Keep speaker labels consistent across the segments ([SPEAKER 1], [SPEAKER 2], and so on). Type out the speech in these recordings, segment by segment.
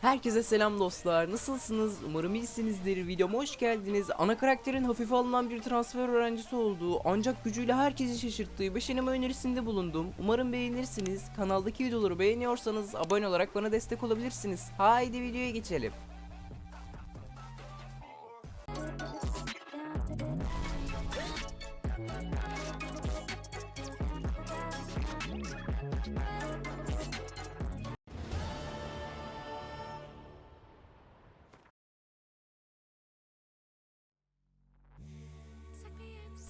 [SPEAKER 1] Herkese selam dostlar. Nasılsınız? Umarım iyisinizdir. Videoma hoş geldiniz. Ana karakterin hafife alınan bir transfer öğrencisi olduğu ancak gücüyle herkesi şaşırttığı 5 anime önerisinde bulundum. Umarım beğenirsiniz. Kanaldaki videoları beğeniyorsanız abone olarak bana destek olabilirsiniz. Haydi videoya geçelim.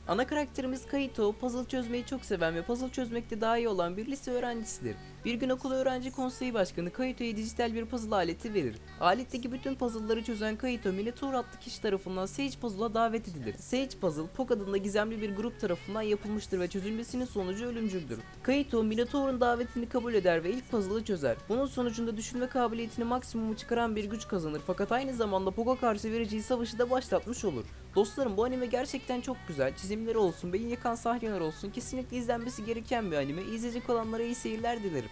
[SPEAKER 1] Ana karakterimiz Kaito, puzzle çözmeyi çok seven ve puzzle çözmekte daha iyi olan bir lise öğrencisidir. Bir gün okul öğrenci konseyi başkanı Kaito'ya dijital bir puzzle aleti verir. Aletteki bütün puzzle'ları çözen Kaito, Minotaur adlı kişi tarafından Sage Puzzle'a davet edilir. Sage Puzzle, Pok adında gizemli bir grup tarafından yapılmıştır ve çözülmesinin sonucu ölümcüldür. Kaito, Minotaur'un davetini kabul eder ve ilk puzzle'ı çözer. Bunun sonucunda düşünme kabiliyetini maksimumu çıkaran bir güç kazanır fakat aynı zamanda Pok'a karşı vereceği savaşı da başlatmış olur. Dostlarım bu anime gerçekten çok güzel. Çizimleri olsun, beyin yakan sahneler olsun. Kesinlikle izlenmesi gereken bir anime. İzleyecek olanlara iyi seyirler dilerim.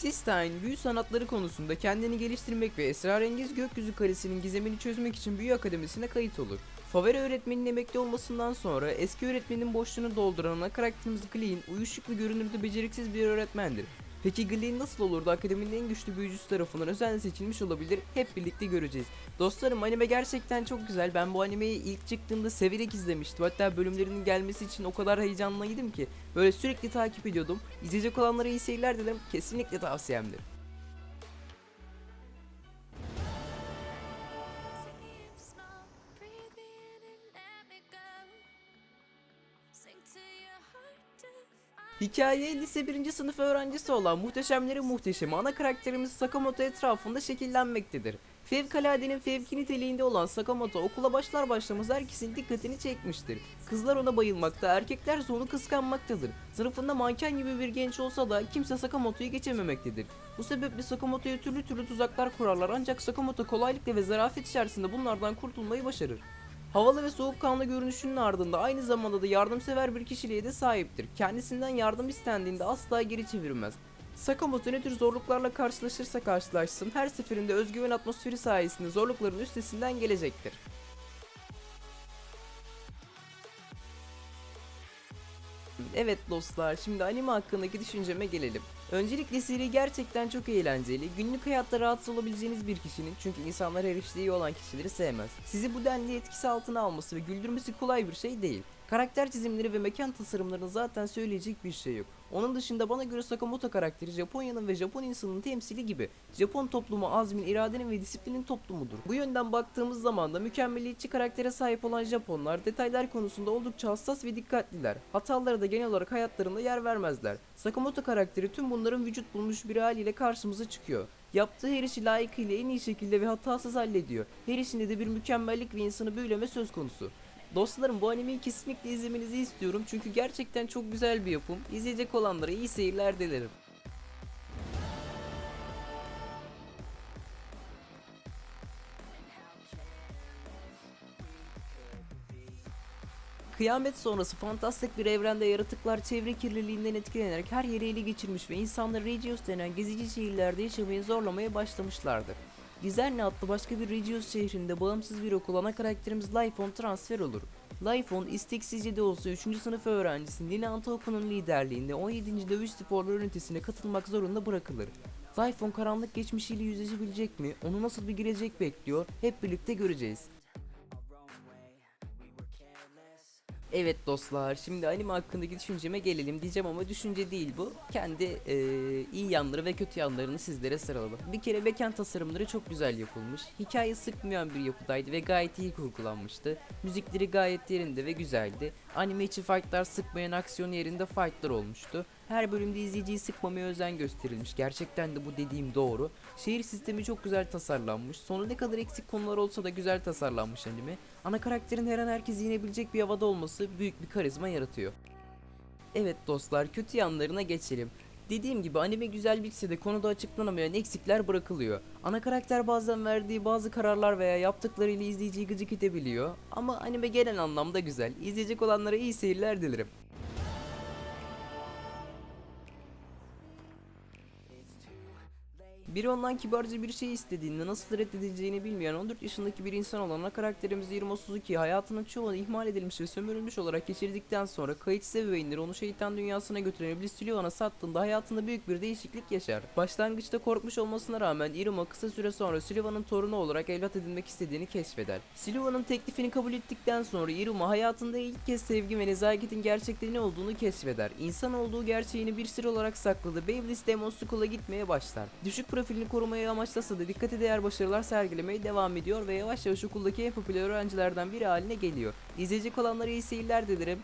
[SPEAKER 1] Sistine, büyü sanatları konusunda kendini geliştirmek ve esrarengiz gökyüzü karesinin gizemini çözmek için büyü akademisine kayıt olur. Favori öğretmenin emekli olmasından sonra eski öğretmenin boşluğunu dolduran ana karakterimiz Glean, uyuşuk ve görünürde beceriksiz bir öğretmendir. Peki Glean nasıl olur da akademinin en güçlü büyücüsü tarafından özel seçilmiş olabilir? Hep birlikte göreceğiz. Dostlarım anime gerçekten çok güzel. Ben bu animeyi ilk çıktığında severek izlemiştim. Hatta bölümlerinin gelmesi için o kadar heyecanlıydım ki. Böyle sürekli takip ediyordum. İzleyecek olanlara iyi seyirler dilerim. Kesinlikle tavsiyemdir. Hikaye lise 1. sınıf öğrencisi olan muhteşemlerin muhteşemi ana karakterimiz Sakamoto etrafında şekillenmektedir. Fevkaladenin fevki niteliğinde olan Sakamoto okula başlar başlamaz herkesin dikkatini çekmiştir. Kızlar ona bayılmakta, erkekler onu kıskanmaktadır. Sınıfında manken gibi bir genç olsa da kimse Sakamoto'yu geçememektedir. Bu sebeple Sakamoto'ya türlü türlü tuzaklar kurarlar ancak Sakamoto kolaylıkla ve zarafet içerisinde bunlardan kurtulmayı başarır. Havalı ve soğukkanlı görünüşünün ardında aynı zamanda da yardımsever bir kişiliğe de sahiptir. Kendisinden yardım istendiğinde asla geri çevirmez. Sakamoto ne tür zorluklarla karşılaşırsa karşılaşsın her seferinde özgüven atmosferi sayesinde zorlukların üstesinden gelecektir. Evet dostlar, şimdi anime hakkındaki düşünceme gelelim. Öncelikle seri gerçekten çok eğlenceli. Günlük hayatta rahatsız olabileceğiniz bir kişinin çünkü insanlar her işte iyi olan kişileri sevmez. Sizi bu denli etkisi altına alması ve güldürmesi kolay bir şey değil. Karakter çizimleri ve mekan tasarımlarının zaten söyleyecek bir şey yok. Onun dışında bana göre Sakamoto karakteri Japonya'nın ve Japon insanının temsili gibi. Japon toplumu azmin, iradenin ve disiplinin toplumudur. Bu yönden baktığımız zaman da mükemmeliyetçi karaktere sahip olan Japonlar detaylar konusunda oldukça hassas ve dikkatliler. Hatalara da genel olarak hayatlarında yer vermezler. Sakamoto karakteri tüm bunların vücut bulmuş bir haliyle karşımıza çıkıyor. Yaptığı her işi layıkıyla en iyi şekilde ve hatasız hallediyor. Her işinde de bir mükemmellik ve insanı büyüleme söz konusu. Dostlarım bu animeyi kesinlikle izlemenizi istiyorum çünkü gerçekten çok güzel bir yapım. İzleyecek olanlara iyi seyirler dilerim. Kıyamet sonrası fantastik bir evrende yaratıklar çevre kirliliğinden etkilenerek her yeri ele geçirmiş ve insanları Regios denen gezici şehirlerde yaşamayı zorlamaya başlamışlardır. Gizerni adlı başka bir Regios şehrinde bağımsız bir okul ana karakterimiz Lifeon transfer olur. Lifeon isteksizce de olsa 3. sınıf öğrencisi Nina Antaoku'nun liderliğinde 17. Dövüş Sporları ünitesine katılmak zorunda bırakılır. Lifeon karanlık geçmişiyle yüzleşebilecek mi? Onu nasıl bir gelecek bekliyor? Hep birlikte göreceğiz. Evet dostlar, şimdi anime hakkındaki düşünceme gelelim diyeceğim ama düşünce değil bu. Kendi eee, iyi yanları ve kötü yanlarını sizlere sıraladım. Bir kere mekan tasarımları çok güzel yapılmış. Hikaye sıkmayan bir yapıdaydı ve gayet iyi kurgulanmıştı. Müzikleri gayet yerinde ve güzeldi. Anime içi fightlar sıkmayan aksiyon yerinde fightlar olmuştu. Her bölümde izleyiciyi sıkmamaya özen gösterilmiş. Gerçekten de bu dediğim doğru. Şehir sistemi çok güzel tasarlanmış. Sonu ne kadar eksik konular olsa da güzel tasarlanmış anime. Ana karakterin her an herkesi yenebilecek bir havada olması büyük bir karizma yaratıyor. Evet dostlar kötü yanlarına geçelim. Dediğim gibi anime güzel bitse de konuda açıklanamayan eksikler bırakılıyor. Ana karakter bazen verdiği bazı kararlar veya yaptıklarıyla izleyiciyi gıcık edebiliyor. Ama anime genel anlamda güzel. İzleyecek olanlara iyi seyirler dilerim. Biri ondan kibarca bir şey istediğinde nasıl reddedileceğini bilmeyen 14 yaşındaki bir insan olan ana karakterimiz Iruma Suzuki hayatının çoğunu ihmal edilmiş ve sömürülmüş olarak geçirdikten sonra kayıtsız ebeveynleri onu şeytan dünyasına götüren iblis Sylvan'a sattığında hayatında büyük bir değişiklik yaşar. Başlangıçta korkmuş olmasına rağmen Iruma kısa süre sonra Sylvan'ın torunu olarak evlat edinmek istediğini keşfeder. Sylvan'ın teklifini kabul ettikten sonra Iruma hayatında ilk kez sevgi ve nezaketin gerçekleri ne olduğunu keşfeder. İnsan olduğu gerçeğini bir sır olarak sakladı. Beyblade Demon School'a gitmeye başlar. Düşük profilini korumaya amaçlasa da dikkate değer başarılar sergilemeye devam ediyor ve yavaş yavaş okuldaki en popüler öğrencilerden biri haline geliyor. İzleyecek olanlara iyi seyirler dilerim.